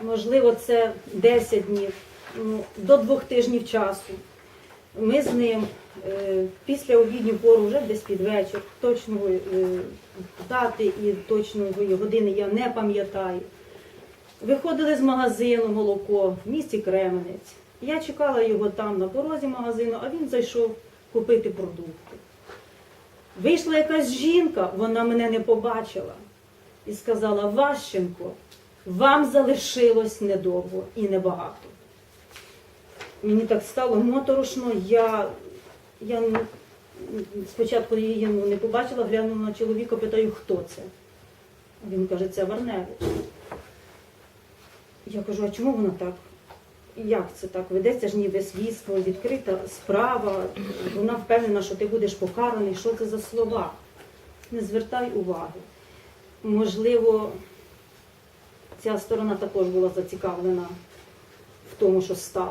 можливо, це 10 днів, до двох тижнів часу. Ми з ним е, після обідню пору, вже десь під вечір, точної е, дати і точної години я не пам'ятаю. Виходили з магазину молоко в місті Кременець. Я чекала його там на порозі магазину, а він зайшов купити продукти. Вийшла якась жінка, вона мене не побачила і сказала: Ващенко, вам залишилось недовго і небагато. Мені так стало моторошно. Я, я спочатку її не побачила, глянула на чоловіка, питаю, хто це. Він каже, це Варневич. Я кажу, а чому вона так? Як це так? Ведеться ж ніби слідство, відкрита справа. Вона впевнена, що ти будеш покараний. Що це за слова? Не звертай уваги. Можливо, ця сторона також була зацікавлена в тому, що стало.